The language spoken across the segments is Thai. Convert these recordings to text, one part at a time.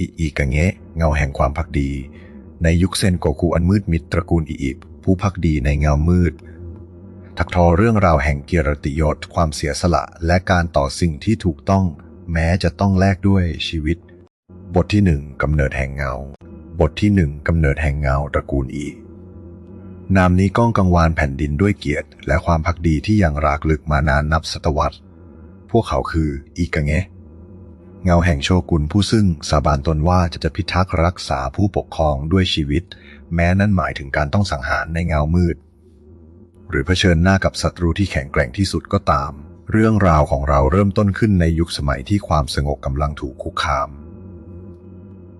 อิอิกะเงะ เงาแห่งความพักดี ในยุคเซนโกคุอันมืดมิดตระกูลอิอิผู้พักดีในเงามืด ถักทอเรื่องราวแห่งเกียรติยศความเสียสละและการต่อสิ่งที่ถูกต้อง แม้จะต้องแลกด้วยชีวิต บทที่หนึ่งกำเนิดแห่งเงา บทที่หนึ่งกำเนิดแห่งเงาตระกูลอีนามนี้ก้องกังวานแผ่นดินด้วยเกียรติ และความพักดีที่ยังรากลึกมานานนับศตวรรษ พวกเขาคืออีกะเงะ เงาแห่งโชกุนผู้ซึ่งสาบานตนว่าจะจะพิทักษ์รักษาผู้ปกครองด้วยชีวิต แม้นั่นหมายถึงการต้องสังหารในเงามืด หรือเผชิญหน้ากับศัตรูที่แข็งแกร่งที่สุดก็ตาม เรื่องราวของเราเริ่มต้นขึ้นในยุคสมัยที่ความสงบกำลังถูกคุกคาม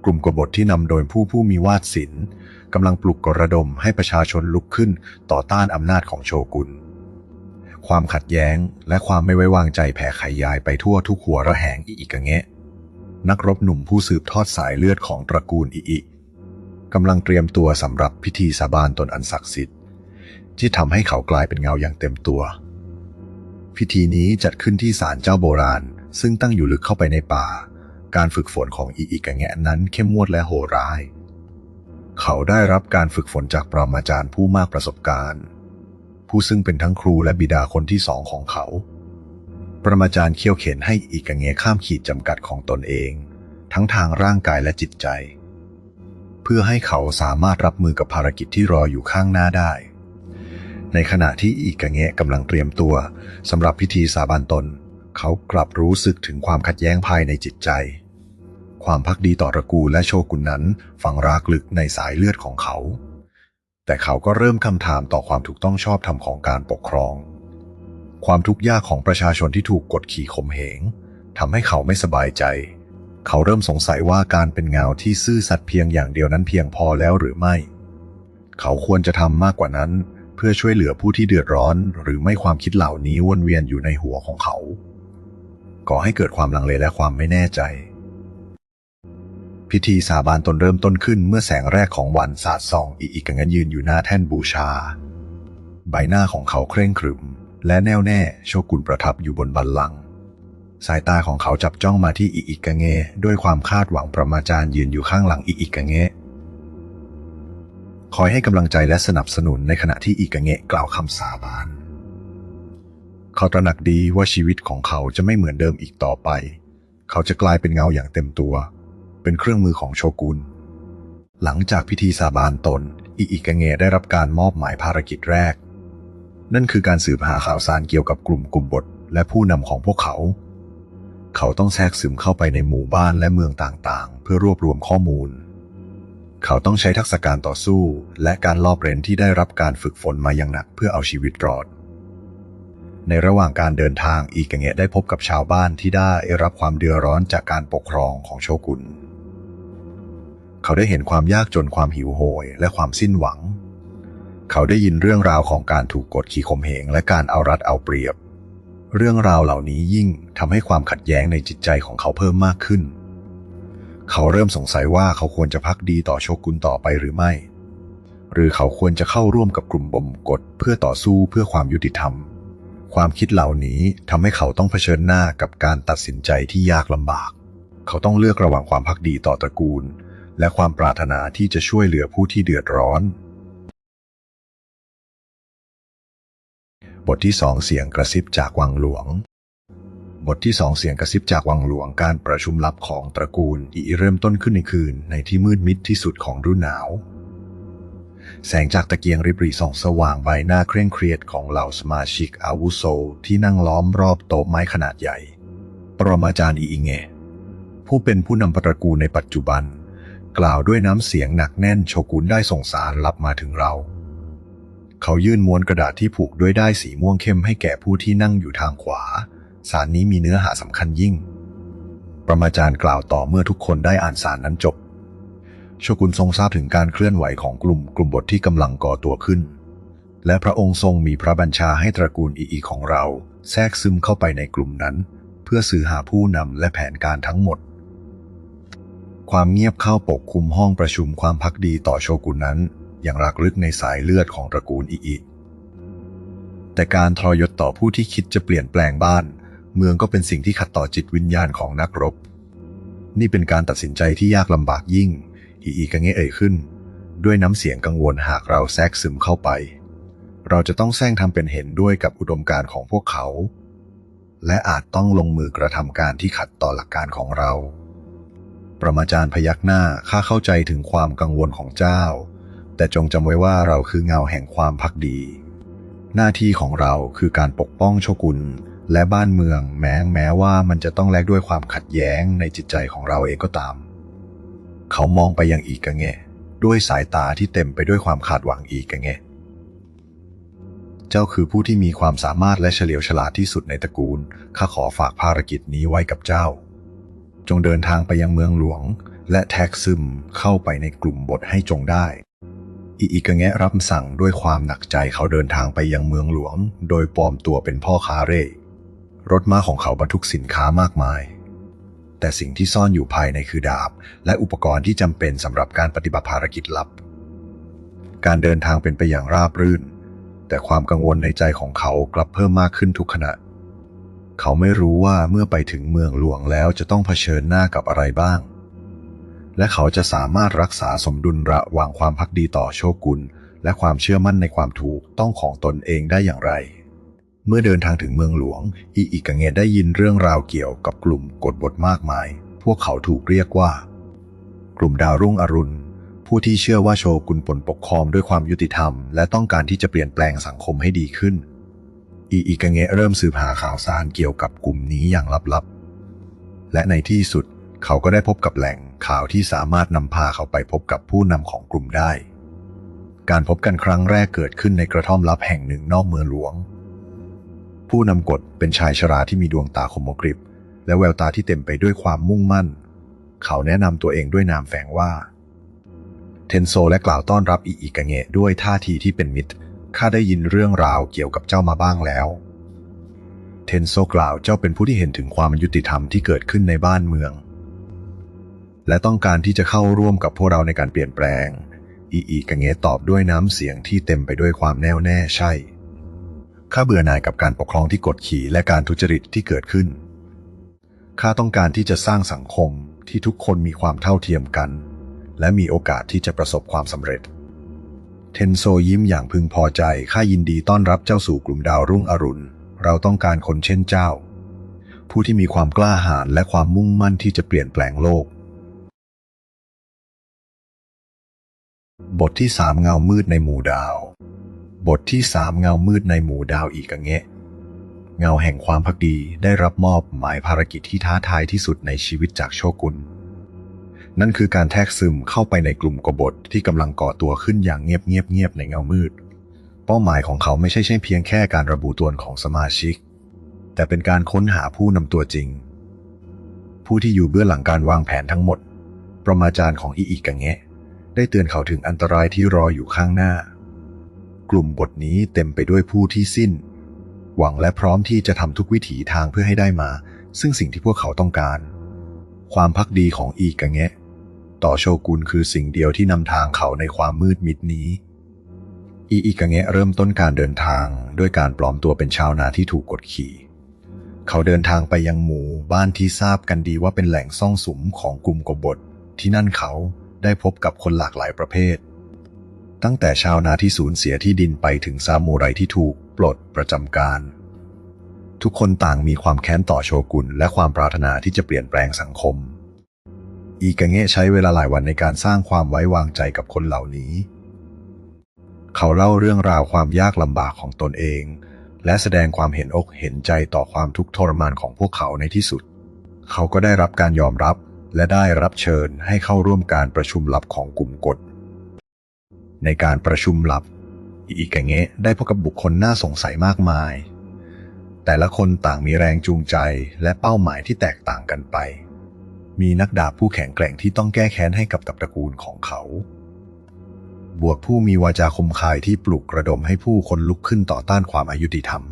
กลุ่มกบฏที่นำโดยผู้ผู้มีวาดศิลป์กำลังปลุกกระดมให้ประชาชนลุกขึ้นต่อต้านอำนาจของโชกุน ความขัดแย้ง และความไม่ไว้วางใจแผ่ขยายไปทั่วทุกหัวระแหงอิอิกะเงะ นักรบหนุ่มผู้สืบทอดสายเลือดของตระกูลอิอิกำลังเตรียมตัวสำหรับพิธีสาบานตนอันศักดิ์สิทธิ์ ที่ทำให้เขากลายเป็นเงาอย่างเต็มตัว พิธีนี้จัดขึ้นที่ศาลเจ้าโบราณ ซึ่งตั้งอยู่ลึกเข้าไปในป่า การฝึกฝนของอิอิกะแงะนั้นเข้มงวดและโหดร้าย เขาได้รับการฝึกฝนจากปรมาจารย์ผู้มากประสบการณ์ ผู้ซึ่งเป็นทั้งครูและบิดาคนที่สองของเขา ปรมาจารย์เขี่ยวเข็นให้อิกเงะข้ามขีดจำกัดของตนเอง ทั้งทางร่างกายและจิตใจ เพื่อให้เขาสามารถรับมือกับภารกิจที่รออยู่ข้างหน้าได้ ในขณะที่อิกเงะกำลังเตรียมตัวสำหรับพิธีสาบานตน เขากลับรู้สึกถึงความขัดแย้งภายในจิตใจ ความพักดีต่อตระกูลและโชกุนนั้นฝังรากลึกในสายเลือดของเขา แต่เขาก็เริ่มคำถามต่อความถูกต้องชอบธรรมของการปกครอง ความทุกข์ยากของประชาชนที่ถูกกดขี่ข่มเหงทำให้เขาไม่สบายใจ เขาเริ่มสงสัยว่าการเป็นเงาที่ซื่อสัตย์เพียงอย่างเดียวนั้นเพียงพอแล้วหรือไม่ เขาควรจะทำมากกว่านั้น เพื่อช่วยเหลือผู้ที่เดือดร้อน หรือไม่ความคิดเหล่านี้วนเวียนอยู่ในหัวของเขาก่อให้เกิดความลังเลและความไม่แน่ใจ พิธีสาบานตนเริ่มต้นขึ้นเมื่อแสงแรกของวันสาดส่องอีอีกงันยืนอยู่หน้าแท่นบูชา ใบหน้าของเขาเคร่งขรึม และแน่วแน่โชกุนประทับอยู่บนบัลลังก์สายตาของเขาจับจ้องมาที่อีอิกะเงด้วยความคาดหวังประมาจารย์ยืนอยู่ข้างหลังอีอิกะเงคอยให้กำลังใจและสนับสนุนในขณะที่อีกะเงกล่าวคำสาบาน เขาตระหนักดีว่าชีวิตของเขาจะไม่เหมือนเดิมอีกต่อไป เขาจะกลายเป็นเงาอย่างเต็มตัว เป็นเครื่องมือของโชกุนหลังจากพิธีสาบานตนอีอิกะเงะได้รับการมอบหมายภารกิจแรก นั่นคือการสืบหาข่าวสารเกี่ยวกับกลุ่มกลุ่มบทและผู้นำของพวกเขา เขาต้องแทรกซึมเข้าไปในหมู่บ้านและเมืองต่างๆ เพื่อรวบรวมข้อมูล เขาต้องใช้ทักษะการต่อสู้ และการลอบเร้นที่ได้รับการฝึกฝนมาอย่างหนักเพื่อเอาชีวิตรอด ในระหว่างการเดินทางอีกะเงะได้พบกับชาวบ้านที่ได้รับความเดือดร้อนจากการปกครองของโชกุน เขาได้เห็นความยากจนความหิวโหยและความสิ้นหวัง เขาได้ยินเรื่องราวของการถูกกดขี่ข่มเหงและการเอารัดเอาเปรียบ เรื่องราวเหล่านี้ยิ่งทำให้ความขัดแย้งในจิตใจของเขาเพิ่มมากขึ้น เขาเริ่มสงสัยว่าเขาควรจะพักดีต่อโชกุนต่อไปหรือไม่ หรือเขาควรจะเข้าร่วมกับกลุ่มบ่มกดเพื่อต่อสู้เพื่อความยุติธรรม ความคิดเหล่านี้ทำให้เขาต้องเผชิญหน้ากับการตัดสินใจที่ยากลำบาก เขาต้องเลือกระหว่างความพักดีต่อตระกูล และความปรารถนาที่จะช่วยเหลือผู้ที่เดือดร้อน บทที่สองเสียงกระซิบจากวังหลวง บทที่สองเสียงกระซิบจากวังหลวงการประชุมลับของตระกูลอีเริ่มต้นขึ้นในคืนในที่มืดมิดที่สุดของฤดูหนาว แสงจากตะเกียงริบหรี่ส่องสว่างใบหน้าเคร่งเครียดของเหล่าสมาชิกอาวุโสที่นั่งล้อมรอบโต๊ะไม้ขนาดใหญ่ ปรมาจารย์อีอิงเงผู้เป็นผู้นำตระกูลในปัจจุบัน กล่าวด้วยน้ำเสียงหนักแน่นโชกุนได้ส่งสารลับมาถึงเรา เขายื่นม้วนกระดาษที่ผูกด้วยด้ายสีม่วงเข้มให้แก่ผู้ที่นั่งอยู่ทางขวา สารนี้มีเนื้อหาสำคัญยิ่ง ประมาจารย์กล่าวต่อเมื่อทุกคนได้อ่านสารนั้นจบ โชกุนทรงทราบถึงการเคลื่อนไหวของกลุ่มกลุ่มบทที่กำลังก่อตัวขึ้น และพระองค์ทรงมีพระบัญชาให้ตระกูลอีอีของเรา แทรกซึมเข้าไปในกลุ่มนั้น เพื่อสื่อหาผู้นำและแผนการทั้งหมด ความเงียบเข้าปกคลุมห้องประชุมความพักดีต่อโชกุนนั้นอย่างรักลึกในสายเลือดของตระกูลอีอีแต่การทรยศต่อผู้ที่คิดจะเปลี่ยนแปลงบ้าน เมืองก็เป็นสิ่งที่ขัดต่อจิตวิญญาณของนักรบ นี่เป็นการตัดสินใจที่ยากลำบากยิ่งอีอีกังเงเอ่ยขึ้น ด้วยน้ำเสียงกังวลหากเราแทรกซึมเข้าไป เราจะต้องแซงทำเป็นเห็นด้วยกับอุดมการณ์ของพวกเขา และอาจต้องลงมือกระทำการที่ขัดต่อหลักการของเรา ประมาจารย์พยักหน้าข้าเข้าใจถึงความกังวลของเจ้า แต่จงจำไว้ว่าเราคือเงาแห่งความพักดี หน้าที่ของเราคือการปกป้องโชกุนและบ้านเมืองแม้แม้ว่ามันจะต้องแลกด้วยความขัดแย้งในจิตใจของเราเองก็ตาม เขามองไปยังอีกกะเงะด้วยสายตาที่เต็มไปด้วยความคาดหวังอีกกะเงะเจ้าคือผู้ที่มีความสามารถและเฉลียวฉลาดที่สุดในตระกูล ข้าขอฝากภารกิจนี้ไว้กับเจ้า จงเดินทางไปยังเมืองหลวง และแท็กซึมเข้าไปในกลุ่มบทให้จงได้อีอีกะแงะรับสั่งด้วยความหนักใจเขาเดินทางไปยังเมืองหลวง โดยปลอมตัวเป็นพ่อค้าเร่รถม้าของเขาบรรทุกสินค้ามากมาย แต่สิ่งที่ซ่อนอยู่ภายในคือดาบ และอุปกรณ์ที่จำเป็นสำหรับการปฏิบัติภารกิจลับ การเดินทางเป็นไปอย่างราบรื่น แต่ความกังวลในใจของเขากลับเพิ่มมากขึ้นทุกขณะ เขาไม่รู้ว่าเมื่อไปถึงเมืองหลวงแล้วจะต้องเผชิญหน้ากับอะไรบ้าง และเขาจะสามารถรักษาสมดุลระหว่างความพักดีต่อโชกุน และความเชื่อมั่นในความถูกต้องของตนเองได้อย่างไร เมื่อเดินทางถึงเมืองหลวง อีอีกังเงได้ยินเรื่องราวเกี่ยวกับกลุ่มกฎบทมากมาย พวกเขาถูกเรียกว่า กลุ่มดาวรุ่งอรุณ ผู้ที่เชื่อว่าโชกุนปนปกครองด้วยความยุติธรรม และต้องการที่จะเปลี่ยนแปลงสังคมให้ดีขึ้น อีอีกังเงะเริ่มสืบหาข่าวสารเกี่ยวกับกลุ่มนี้อย่างลับๆ และในที่สุดเขาก็ได้พบกับแหล่งข่าวที่สามารถนำพาเขาไปพบกับผู้นำของกลุ่มได้ การพบกันครั้งแรกเกิดขึ้นในกระท่อมลับแห่งหนึ่งนอกเมืองหลวง ผู้นำกฎเป็นชายชราที่มีดวงตาคมกริบ และแววตาที่เต็มไปด้วยความมุ่งมั่น เขาแนะนำตัวเองด้วยนามแฝงว่า เทนโซและกล่าวต้อนรับอีอีกะเงะด้วยท่าทีที่เป็นมิตร ข้าได้ยินเรื่องราวเกี่ยวกับเจ้ามาบ้างแล้ว เทนโซกล่าวเจ้าเป็นผู้ที่เห็นถึงความยุติธรรมที่เกิดขึ้นในบ้านเมือง และต้องการที่จะเข้าร่วมกับพวกเราในการเปลี่ยนแปลง อีอีกะเงตอบด้วยน้ำเสียงที่เต็มไปด้วยความแน่วแน่ใช่ ข้าเบื่อหน่ายกับการปกครองที่กดขี่และการทุจริตที่เกิดขึ้น ข้าต้องการที่จะสร้างสังคมที่ทุกคนมีความเท่าเทียมกัน และมีโอกาสที่จะประสบความสำเร็จ เทนโซยิ้มอย่างพึงพอใจ ข้ายินดีต้อนรับเจ้าสู่กลุ่มดาวรุ่งอรุณ เราต้องการคนเช่นเจ้า ผู้ที่มีความกล้าหาญและความมุ่งมั่นที่จะเปลี่ยนแปลงโลก บทที่สามเงามืดในหมู่ดาว บทที่สามเงามืดในหมู่ดาวอีกอะเงะเงาแห่งความพักดีได้รับมอบหมายภารกิจที่ท้าทายที่สุดในชีวิตจากโชกุน นั่นคือการแทรกซึมเข้าไปในกลุ่มกบฏที่กำลังก่อตัวขึ้นอย่างเงียบเงียบเงียบในเงามืด เป้าหมายของเขาไม่ใช่ใช่เพียงแค่การระบุตัวของสมาชิก แต่เป็นการค้นหาผู้นำตัวจริง ผู้ที่อยู่เบื้องหลังการวางแผนทั้งหมด ประมาจารย์ของอีอีกกังเงะได้เตือนเขาถึงอันตรายที่รออยู่ข้างหน้า กลุ่มบทนี้เต็มไปด้วยผู้ที่สิ้น หวังและพร้อมที่จะทำทุกวิถีทางเพื่อให้ได้มา ซึ่งสิ่งที่พวกเขาต้องการ ความพักดีของอีกังเงะ ต่อโชกุนคือสิ่งเดียวที่นำทางเขาในความมืดมิดนี้ อีอีกังเงะเริ่มต้นการเดินทางด้วยการปลอมตัวเป็นชาวนาที่ถูกกดขี่ เขาเดินทางไปยังหมู่บ้านที่ทราบกันดีว่าเป็นแหล่งซ่องสุมของกลุ่มกบฏ ที่นั่นเขาได้พบกับคนหลากหลายประเภท ตั้งแต่ชาวนาที่สูญเสียที่ดินไปถึงซามูไรที่ถูกปลดประจำการ ทุกคนต่างมีความแค้นต่อโชกุนและความปรารถนาที่จะเปลี่ยนแปลงสังคม อีกาเงะใช้เวลาหลายวันในการสร้างความไว้วางใจกับคนเหล่านี้ เขาเล่าเรื่องราวความยากลำบากของตนเอง และแสดงความเห็นอกเห็นใจต่อความทุกข์ทรมานของพวกเขาในที่สุด เขาก็ได้รับการยอมรับและได้รับเชิญให้เข้าร่วมการประชุมลับของกลุ่มกฎ ในการประชุมลับ อีกาเงะได้พบกับบุคคลน่าสงสัยมากมาย แต่ละคนต่างมีแรงจูงใจและเป้าหมายที่แตกต่างกันไป มีนักดาบผู้แข็งแกร่งที่ต้องแก้แค้นให้กับตับตระกูลของเขา บวกผู้มีวาจาคมคายที่ปลุกกระดมให้ผู้คนลุกขึ้นต่อต้านความอายุติธรรม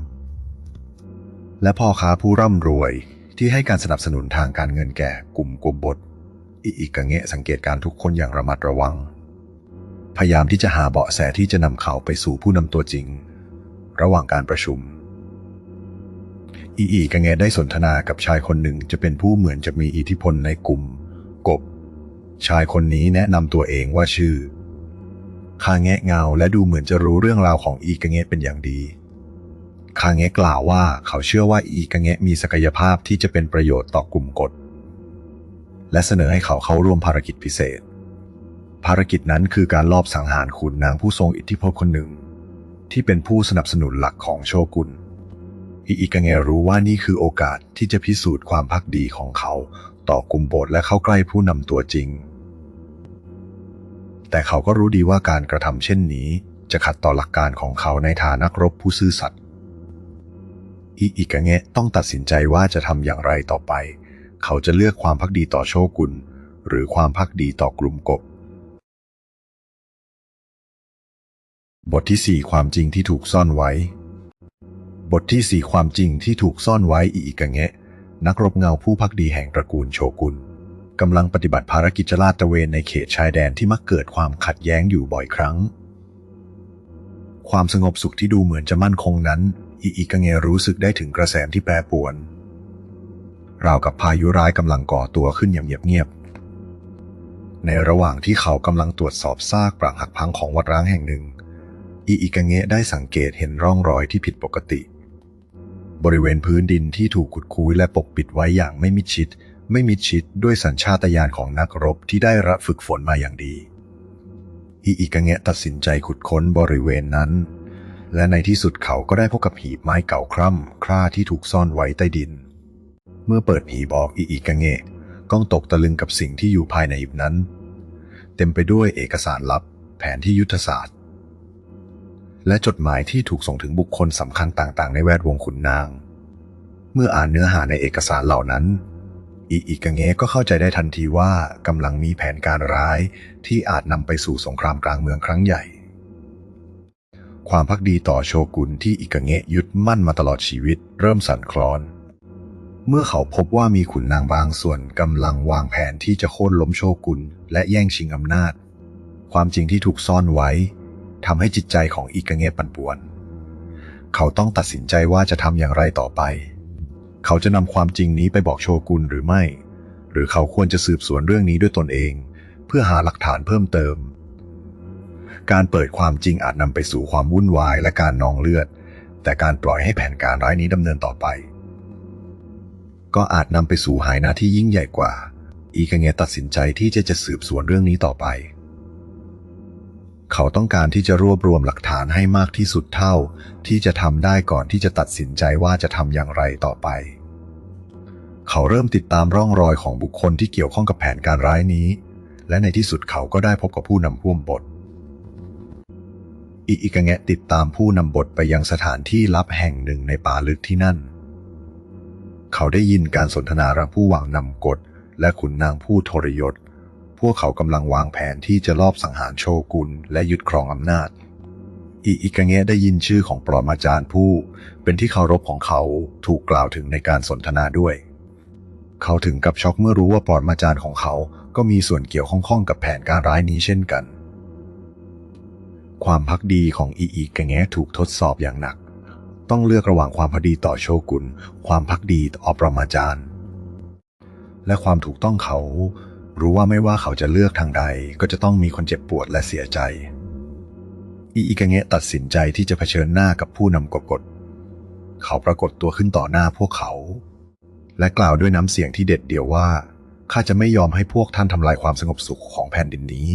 และพ่อค้าผู้ร่ำรวยที่ให้การสนับสนุนทางการเงินแก่กลุ่มกบฏอีอีกกะเงะสังเกตการทุกคนอย่างระมัดระวัง พยายามที่จะหาเบาะแสที่จะนำเขาไปสู่ผู้นำตัวจริง ระหว่างการประชุม อีอีกะเงได้สนทนากับชายคนหนึ่งจะเป็นผู้เหมือนจะมีอิทธิพลในกลุ่ม กบ ชายคนนี้แนะนำตัวเองว่าชื่อคาแงะเงาและดูเหมือนจะรู้เรื่องราวของอีกะเงะเป็นอย่างดีคาแงะกล่าวว่าเขาเชื่อว่าอีกะเงะมีศักยภาพที่จะเป็นประโยชน์ต่อกลุ่มกฎ และเสนอให้เขาเข้าร่วมภารกิจพิเศษ ภารกิจนั้นคือการลอบสังหารขุนนางผู้ทรงอิทธิพลคนหนึ่ง ที่เป็นผู้สนับสนุนหลักของโชกุน อิอิกะเงะรู้ว่านี่คือโอกาสที่จะพิสูจน์ความพักดีของเขา ต่อกลุ่มโบสและเข้าใกล้ผู้นำตัวจริง แต่เขาก็รู้ดีว่าการกระทำเช่นนี้ จะขัดต่อหลักการของเขาในฐานะนักรบผู้ซื่อสัตย์อิอิกะเงะต้องตัดสินใจว่าจะทำอย่างไรต่อไป เขาจะเลือกความพักดีต่อโชกุนหรือความพักดีต่อกลุ่มกบบทที่ 4 ความจริงที่ถูกซ่อนไว้ บทที่4ความจริงที่ถูกซ่อนไว้อีกกะเงะ นักรบเงาผู้พักดีแห่งตระกูลโชกุนกำลังปฏิบัติภารกิจจลาดตระเวนในเขตชายแดนที่มักเกิดความขัดแย้งอยู่บ่อยครั้ง ความสงบสุขที่ดูเหมือนจะมั่นคงนั้น อีอีกะเงะรู้สึกได้ถึงกระแสที่แปรปรวน ราวกับพายุร้ายกำลังก่อตัวขึ้นอย่างเงียบๆในระหว่างที่เขากำลังตรวจสอบซากปรักหักพังของวัดร้างแห่งหนึ่งอีอิกะเงะได้สังเกตเห็นร่องรอยที่ผิดปกติ บริเวณพื้นดินที่ถูกขุดคุ้ยและปกปิดไว้อย่างไม่มิดชิด ไม่มิดชิดด้วยสัญชาตญาณของนักรบที่ได้รับฝึกฝนมาอย่างดีอีอิกะเงะตัดสินใจขุดค้นบริเวณนั้น และในที่สุดเขาก็ได้พบกับหีบไม้เก่าคร่ำคร่าที่ถูกซ่อนไว้ใต้ดิน เมื่อเปิดหีบออกอีอิกะเงะก้องตกตะลึงกับสิ่งที่อยู่ภายในหีบนั้น เต็มไปด้วยเอกสารลับ แผนที่ยุทธศาสตร์ และจดหมายที่ถูกส่งถึงบุคคลสำคัญต่างๆ ในแวดวงขุนนาง เมื่ออ่านเนื้อหาในเอกสารเหล่านั้น อีอิกะเงะก็เข้าใจได้ทันทีว่ากำลังมีแผนการร้ายที่อาจนำไปสู่สงครามกลางเมืองครั้งใหญ่ ความพักดีต่อโชกุนที่อิกะเงะยึดมั่นมาตลอดชีวิต เริ่มสั่นคลอน เมื่อเขาพบว่ามีขุนนางบางส่วนกำลังวางแผนที่จะโค่นล้มโชกุนและแย่งชิงอำนาจ ความจริงที่ถูกซ่อนไว้ ทำให้จิตใจของอิกะเงะปั่นป่วน เขาต้องตัดสินใจว่าจะทำอย่างไรต่อไป เขาจะนำความจริงนี้ไปบอกโชกุนหรือไม่ หรือเขาควรจะสืบสวนเรื่องนี้ด้วยตนเอง เพื่อหาหลักฐานเพิ่มเติม การเปิดความจริงอาจนำไปสู่ความวุ่นวายและการนองเลือด แต่การปล่อยให้แผนการร้ายนี้ดำเนินต่อไป ก็อาจนำไปสู่หายนะที่ยิ่งใหญ่กว่า อีกเงะตัดสินใจที่จะจะสืบสวนเรื่องนี้ต่อไป เขาต้องการที่จะรวบรวมหลักฐานให้มากที่สุดเท่า ที่จะทำได้ก่อนที่จะตัดสินใจว่าจะทำอย่างไรต่อไป เขาเริ่มติดตามร่องรอยของบุคคลที่เกี่ยวข้องกับแผนการร้ายนี้ และในที่สุดเขาก็ได้พบกับผู้นำร่วมบท อีอิกแงะติดตามผู้นำบทไปยังสถานที่ลับแห่งหนึ่งในป่าลึกที่นั่น เขาได้ยินการสนทนาระหว่างผู้วางนำกฎและขุนนางผู้ทรยศ พวกเขากำลังวางแผนที่จะลอบสังหารโชกุนและยึดครองอำนาจอีอิกะเงะได้ยินชื่อของปรมาจารย์ผู้ เป็นที่เคารพของเขาถูกกล่าวถึงในการสนทนาด้วย เขาถึงกับช็อกเมื่อรู้ว่าปรมาจารย์ของเขาก็มีส่วนเกี่ยวข้องกับแผนการร้ายนี้เช่นกัน ความพักดีของอีอีกะแงะถูกทดสอบอย่างหนัก ต้องเลือกระหว่างความพอดีต่อโชกุน ความพักดีต่อปรมาจารย์ และความถูกต้องเขา รู้ว่าไม่ว่าเขาจะเลือกทางใดก็จะต้องมีคนเจ็บปวดและเสียใจอีอีกะเงะตัดสินใจที่จะเผชิญหน้ากับผู้นำกฎกฎเขาปรากฏตัวขึ้นต่อหน้าพวกเขา และกล่าวด้วยน้ำเสียงที่เด็ดเดี่ยวว่าข้าจะไม่ยอมให้พวกท่านทำลายความสงบสุขของแผ่นดินนี้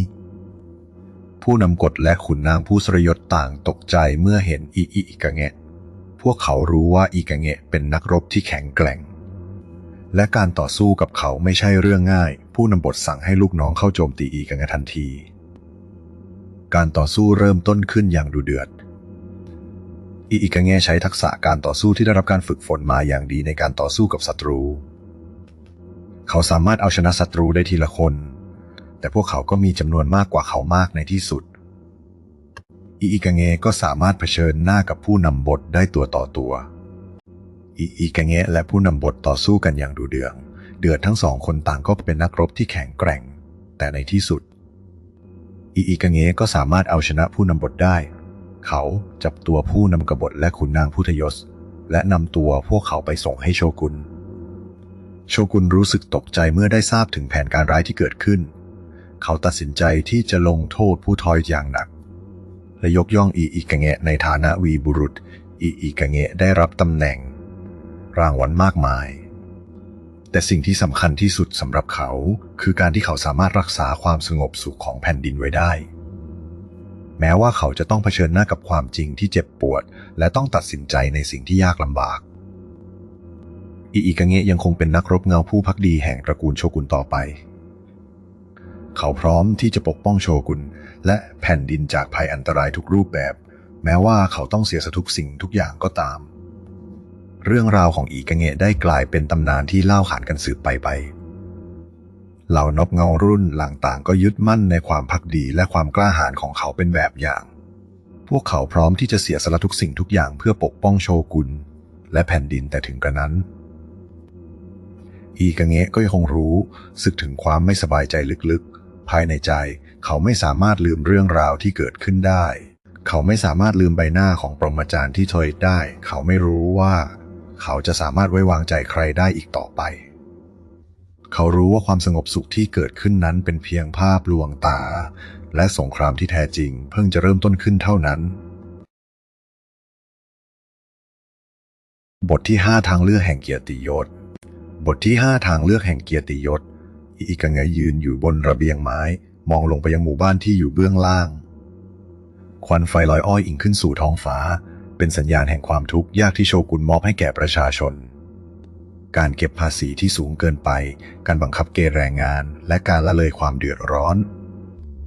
ผู้นำกฎและขุนนางผู้สรยศต่างตกใจเมื่อเห็นอีอีอีกะเงะ พวกเขารู้ว่าอีกะเงะเป็นนักรบที่แข็งแกร่ง และการต่อสู้กับเขาไม่ใช่เรื่องง่าย ผู้นำบทสั่งให้ลูกน้องเข้าโจมตีอีกะเงะทันที การต่อสู้เริ่มต้นขึ้นอย่างดุเดือด อีอีกะเงใช้ทักษะการต่อสู้ที่ได้รับการฝึกฝนมาอย่างดีในการต่อสู้กับศัตรู เขาสามารถเอาชนะศัตรูได้ทีละคน แต่พวกเขาก็มีจำนวนมากกว่าเขามากในที่สุด อีอีกะเงก็สามารถเผชิญหน้ากับผู้นำบทได้ตัวต่อตัว อีอีกะเงและผู้นำบทต่อสู้กันอย่างดูเดือด เดือดทั้งสองคนต่างก็เป็นนักรบที่แข็งแกร่ง แต่ในที่สุด อีอีกะเงก็สามารถเอาชนะผู้นำบทได้ เขาจับตัวผู้นำกบฏและขุนนางพุทธยศ และนำตัวพวกเขาไปส่งให้โชกุน โชกุนรู้สึกตกใจเมื่อได้ทราบถึงแผนการร้ายที่เกิดขึ้น เขาตัดสินใจที่จะลงโทษผู้ทอยอย่างหนัก และยกย่องอีอีกะเงในฐานะวีบุรุษ อีอีกะเงได้รับตำแหน่ง รางวัลมากมาย แต่สิ่งที่สำคัญที่สุดสำหรับเขา คือการที่เขาสามารถรักษาความสงบสุขของแผ่นดินไว้ได้ แม้ว่าเขาจะต้องเผชิญหน้ากับความจริงที่เจ็บปวด และต้องตัดสินใจในสิ่งที่ยากลำบากอีอีกะเงะยังคงเป็นนักรบเงาผู้พักดีแห่งตระกูลโชกุนต่อไป เขาพร้อมที่จะปกป้องโชกุนและแผ่นดินจากภัยอันตรายทุกรูปแบบ แม้ว่าเขาต้องเสียสทุกสิ่งทุกอย่างก็ตาม เรื่องราวของอีกเงะได้กลายเป็นตำนานที่เล่าขานกันสืบไปไป เหล่านบเงารุ่นหลังต่างก็ยึดมั่นในความพักดีและความกล้าหาญของเขาเป็นแบบอย่าง พวกเขาพร้อมที่จะเสียสละทุกสิ่งทุกอย่างเพื่อปกป้องโชกุนและแผ่นดินแต่ถึงกระนั้น อีกเงะก็ยังคงรู้สึกถึงความไม่สบายใจลึกๆ ภายในใจเขาไม่สามารถลืมเรื่องราวที่เกิดขึ้นได้เขาไม่สามารถลืมใบหน้าของปรมาจารย์ที่ทอยได้ เขาไม่รู้ว่า เขาจะสามารถไว้วางใจใครได้อีกต่อไป เขารู้ว่าความสงบสุขที่เกิดขึ้นนั้นเป็นเพียงภาพลวงตา และสงครามที่แท้จริง เพิ่งจะเริ่มต้นขึ้นเท่านั้น บทที่ 5 ทางเลือกแห่งเกียรติยศ บทที่ 5 ทางเลือกแห่งเกียรติยศอีกังไงยืนอยู่บนระเบียงไม้ มองลงไปยังหมู่บ้านที่อยู่เบื้องล่าง ควันไฟลอยอ้อยอิงขึ้นสู่ท้องฟ้า เป็นสัญญาณแห่งความทุกข์ยากที่โชกุนมอบให้แก่ประชาชน การเก็บภาษีที่สูงเกินไป การบังคับเกณฑ์แรงงาน และการละเลยความเดือดร้อน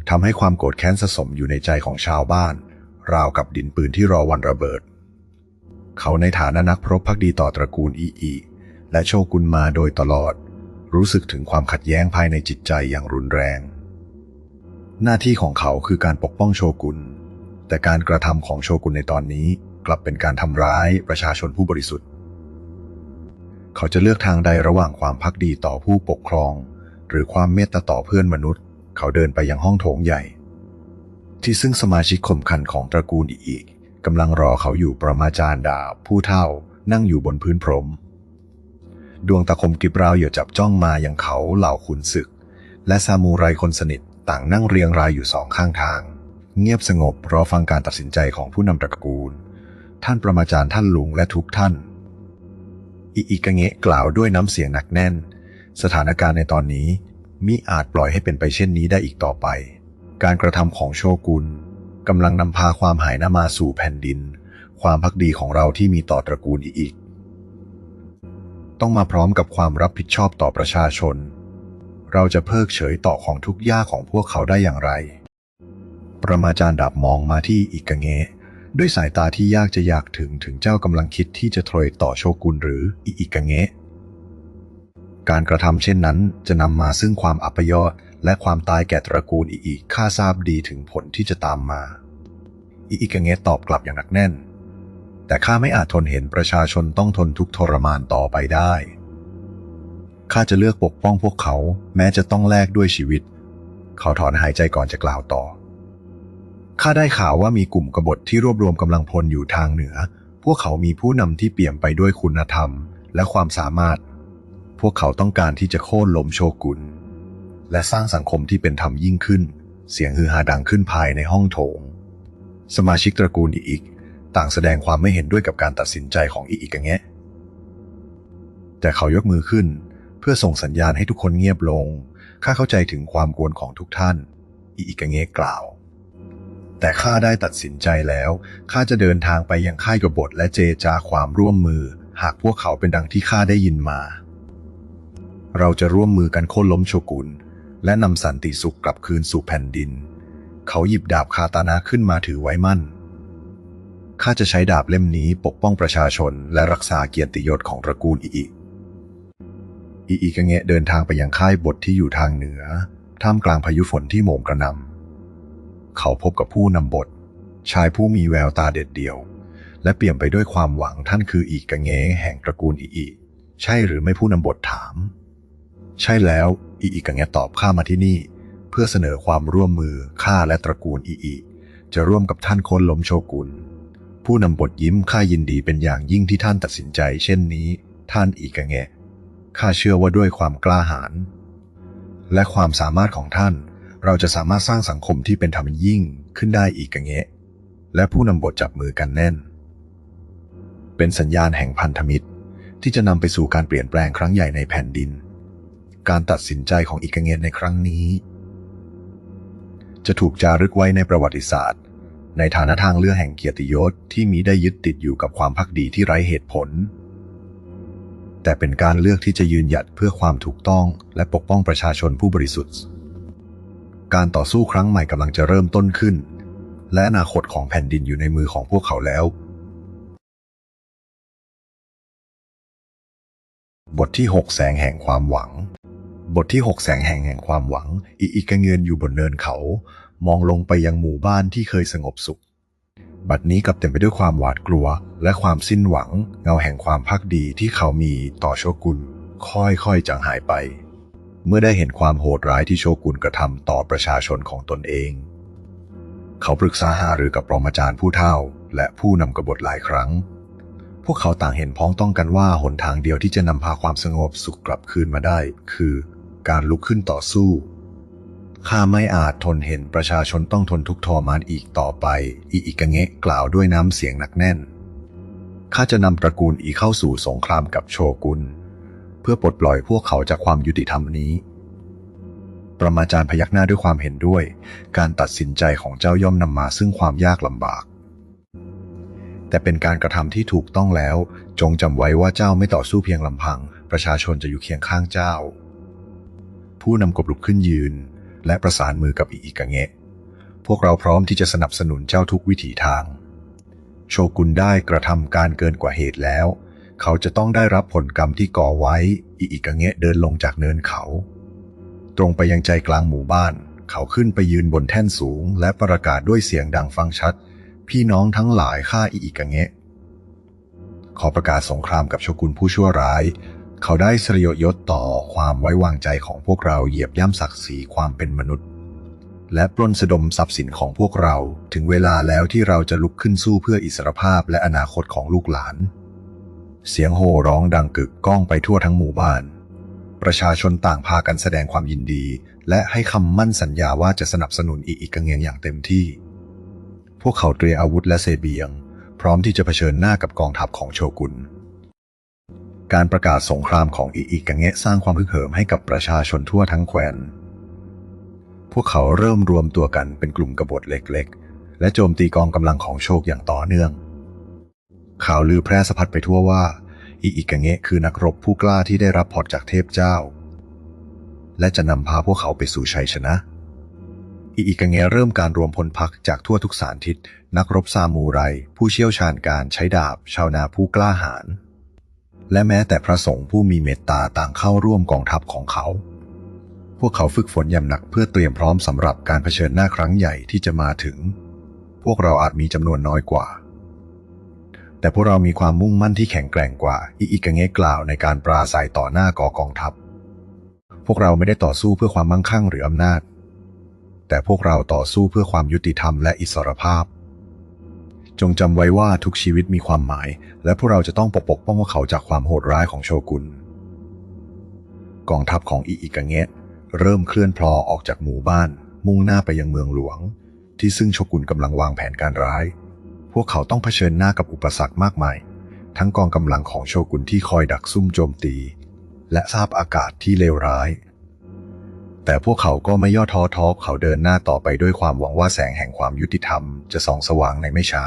ทำให้ความโกรธแค้นสะสมอยู่ในใจของชาวบ้าน ราวกับดินปืนที่รอวันระเบิด เขาในฐานะนักพรบพักดีต่อตระกูลอีอีและโชกุนมาโดยตลอด รู้สึกถึงความขัดแย้งภายในจิตใจอย่างรุนแรง หน้าที่ของเขาคือการปกป้องโชกุนแต่การกระทำของโชกุนในตอนนี้ กลับเป็นการทำร้ายประชาชนผู้บริสุทธิ์ เขาจะเลือกทางใดระหว่างความพักดีต่อผู้ปกครอง หรือความเมตตาต่อเพื่อนมนุษย์ เขาเดินไปยังห้องโถงใหญ่ ที่ซึ่งสมาชิกข่มขันของตระกูลอีกกำลังรอเขาอยู่ประมาจารย์ดาผู้เท่านั่งอยู่บนพื้นพรม ดวงตาคมกริบราวเหยื่อจับจ้องมาอย่างเขาเหล่าขุนศึก และซามูไรคนสนิทต่างนั่งเรียงรายอยู่สองข้างทาง เงียบสงบรอฟังการตัดสินใจของผู้นำตระกูล ท่านประมาจารย์ท่านลุงและทุกท่าน อิอิกะเงะกล่าวด้วยน้ำเสียงหนักแน่น สถานการณ์ในตอนนี้มิอาจปล่อยให้เป็นไปเช่นนี้ได้อีกต่อไป การกระทำของโชกุนกำลังนำพาความหายนะมาสู่แผ่นดิน ความพักดีของเราที่มีต่อตระกูลอีกต้องมาพร้อมกับความรับผิดชอบต่อประชาชน เราจะเพิกเฉยต่อของทุกข์ยาของพวกเขาได้อย่างไร ประมาจารย์ดับมองมาที่อิกะเงะ ด้วยสายตาที่ยากจะอยากถึงถึงเจ้ากำลังคิดที่จะทรยต่อโชกุนหรืออิอิกะเงะ การกระทำเช่นนั้นจะนำมาซึ่งความอัปยศและความตายแก่ตระกูลอิอิข้าทราบดีถึงผลที่จะตามมา อิอิกะเงะตอบกลับอย่างหนักแน่น แต่ข้าไม่อาจทนเห็นประชาชนต้องทนทุกข์ทรมานต่อไปได้ข้าจะเลือกปกป้องพวกเขา แม้จะต้องแลกด้วยชีวิต เขาถอนหายใจก่อนจะกล่าวต่อ ข้าได้ข่าวว่ามีกลุ่มกบฏที่รวบรวมกำลังพลอยู่ทางเหนือ พวกเขามีผู้นำที่เปี่ยมไปด้วยคุณธรรม และความสามารถ พวกเขาต้องการที่จะโค่นล้มโชกุน และสร้างสังคมที่เป็นธรรมยิ่งขึ้น เสียงฮือฮาดังขึ้นภายในห้องโถง สมาชิกตระกูลอีก ต่างแสดงความไม่เห็นด้วยกับการตัดสินใจของอีกกะแงะแต่เขายกมือขึ้น เพื่อส่งสัญญาณให้ทุกคนเงียบลง ข้าเข้าใจถึงความกวนของทุกท่าน อีกกะแงะกล่าว แต่ข้าได้ตัดสินใจแล้วข้าจะเดินทางไปยังค่ายกบฏและเจจาความร่วมมือ หากพวกเขาเป็นดังที่ข้าได้ยินมา เราจะร่วมมือกันโค่นล้มโชกุนและนำสันติสุขกลับคืนสู่แผ่นดิน เขาหยิบดาบคาตานะขึ้นมาถือไว้มั่นข้าจะใช้ดาบเล่มนี้ปกป้องประชาชน และรักษาเกียรติยศของตระกูลอีอีอีอีกะเงะเดินทางไปยังค่ายบทที่อยู่ทางเหนือ ท่ามกลางพายุฝนที่โหมกระนำ เขาพบกับผู้นำบท ชายผู้มีแววตาเด็ดเดี่ยว และเปี่ยมไปด้วยความหวังท่านคืออีกกะเงะแห่งตระกูลอีอีใช่หรือไม่ผู้นำบทถาม ใช่แล้วอีอีกะเงะตอบข้ามาที่นี่ เพื่อเสนอความร่วมมือข้าและตระกูลอีอีจะร่วมกับท่านโคนล้มโชกุนผู้นำบทยิ้มข้ายินดีเป็นอย่างยิ่งที่ท่านตัดสินใจ เช่นนี้ ท่านอีกะแงะข้าเชื่อว่าด้วยความกล้าหาญและความสามารถของท่าน เราจะสามารถสร้างสังคมที่เป็นธรรมยิ่งขึ้นได้อีกกังเงะและผู้นำบทจับมือกันแน่น เป็นสัญญาณแห่งพันธมิตรที่จะนำไปสู่การเปลี่ยนแปลงครั้งใหญ่ในแผ่นดิน การตัดสินใจของอีกกังเงะในครั้งนี้ จะถูกจารึกไว้ในประวัติศาสตร์ ในฐานะทางเลือกแห่งเกียรติยศที่มีได้ยึดติดอยู่กับความพักดีที่ไร้เหตุผล แต่เป็นการเลือกที่จะยืนหยัดเพื่อความถูกต้องและปกป้องประชาชนผู้บริสุทธิ์ การต่อสู้ครั้งใหม่กำลังจะเริ่มต้นขึ้น และอนาคตของแผ่นดินอยู่ในมือของพวกเขาแล้ว บทที่ 6 แสงแห่งความหวัง บทที่ 6 แสงแห่งแห่งความหวังอีอีกระเงินอยู่บนเนินเขา มองลงไปยังหมู่บ้านที่เคยสงบสุข บัดนี้กลับเต็มไปด้วยความหวาดกลัว และความสิ้นหวัง เงาแห่งความพักดีที่เขามีต่อโชกุนค่อยๆจางหายไป เมื่อได้เห็นความโหดร้ายที่โชกุนกระทำต่อประชาชนของตนเอง เขาปรึกษาหารือกับปรมาจารย์ผู้เฒ่า และผู้นำกบฏหลายครั้ง พวกเขาต่างเห็นพ้องต้องกันว่าหนทางเดียวที่จะนำพาความสงบสุขกลับคืนมาได้ คือ การลุกขึ้นต่อสู้ข้าไม่อาจทนเห็นประชาชนต้องทนทุกข์ทรมานอีกต่อไป อีอิกะเงะกล่าวด้วยน้ำเสียงหนักแน่น ข้าจะนำตระกูลอีเข้าสู่สงครามกับโชกุน พื่อปลดปล่อยพวกเขาจากความยุติธรรมนี้ ประมาจารย์พยักหน้าด้วยความเห็นด้วย การตัดสินใจของเจ้าย่อมนำมาซึ่งความยากลำบาก แต่เป็นการกระทำที่ถูกต้องแล้ว จงจำไว้ว่าเจ้าไม่ต่อสู้เพียงลำพัง ประชาชนจะอยู่เคียงข้างเจ้า ผู้นำกบลุกขึ้นยืน และประสานมือกับอีอิกะเงะ พวกเราพร้อมที่จะสนับสนุนเจ้าทุกวิถีทาง โชกุนได้กระทำการเกินกว่าเหตุแล้ว เขาจะต้องได้รับผลกรรมที่ก่อไว้ อีอิกะเงะเดินลงจากเนินเขา ตรงไปยังใจกลางหมู่บ้าน เขาขึ้นไปยืนบนแท่นสูง และประกาศด้วยเสียงดังฟังชัด พี่น้องทั้งหลายข้าอีอิกะเงะ ขอประกาศสงครามกับโชกุนผู้ชั่วร้าย เขาได้สรยยศต่อความไว้วางใจของพวกเราเหยียบย่ำศักดิ์ศรีความเป็นมนุษย์และปล้นสะดมทรัพย์สินของพวกเรา ถึงเวลาแล้วที่เราจะลุกขึ้นสู้เพื่ออิสรภาพและอนาคตของลูกหลาน เสียงโห่ร้องดังกึกก้องไปทั่วทั้งหมู่บ้าน ประชาชนต่างพากันแสดงความยินดี และให้คำมั่นสัญญาว่าจะสนับสนุนอีอิกกังเงียงอย่างเต็มที่ พวกเขาเตรียมอาวุธและเสบียง พร้อมที่จะเผชิญหน้ากับกองทัพของโชกุน การประกาศสงครามของอีอิกกังเงะสร้างความพึกเหิมให้กับประชาชนทั่วทั้งแคว้น พวกเขาเริ่มรวมตัวกันเป็นกลุ่มกบฏเล็ก ๆ และโจมตีกองกำลังของโชคอย่างต่อเนื่อง ข่าวลือแพร่สะพัดไปทั่วว่าอีอิกกังเงะคือนักรบผู้กล้าที่ได้รับพรจากเทพเจ้า และจะนำพาพวกเขาไปสู่ชัยชนะอีอิกกังเงะเริ่มการรวมพลพรรคจากทั่วทุกสารทิศ นักรบซามูไร ผู้เชี่ยวชาญการใช้ดาบ ชาวนาผู้กล้าหาญและแม้แต่พระสงฆ์ผู้มีเมตตาต่างเข้าร่วมกองทัพของเขา พวกเขาฝึกฝนอย่างหนักเพื่อเตรียมพร้อมสำหรับการเผชิญหน้าครั้งใหญ่ที่จะมาถึง พวกเราอาจมีจำนวนน้อยกว่า แต่พวกเรามีความมุ่งมั่นที่แข็งแกร่งกว่าอีอิกะเงะกล่าวในการปราศัยต่อหน้ากอกองทัพ พวกเราไม่ได้ต่อสู้เพื่อความมั่งคั่งหรืออำนาจ แต่พวกเราต่อสู้เพื่อความยุติธรรมและอิสรภาพ จงจำไว้ว่าทุกชีวิตมีความหมาย และพวกเราจะต้องปกปกป้องพวกเขาจากความโหดร้ายของโชกุน กองทัพของอีอิกะเงะเริ่มเคลื่อนพลอออกจากหมู่บ้าน มุ่งหน้าไปยังเมืองหลวง ที่ซึ่งโชกุนกำลังวางแผนการร้าย พวกเขาต้องเผชิญหน้ากับอุปสรรคมากมาย ทั้งกองกำลังของโชกุนที่คอยดักซุ่มโจมตี และทราบอากาศที่เลวร้าย แต่พวกเขาก็ไม่ย่อท้อท้อเขาเดินหน้าต่อไปด้วยความหวังว่าแสงแห่งความยุติธรรมจะส่องสว่างในไม่ช้า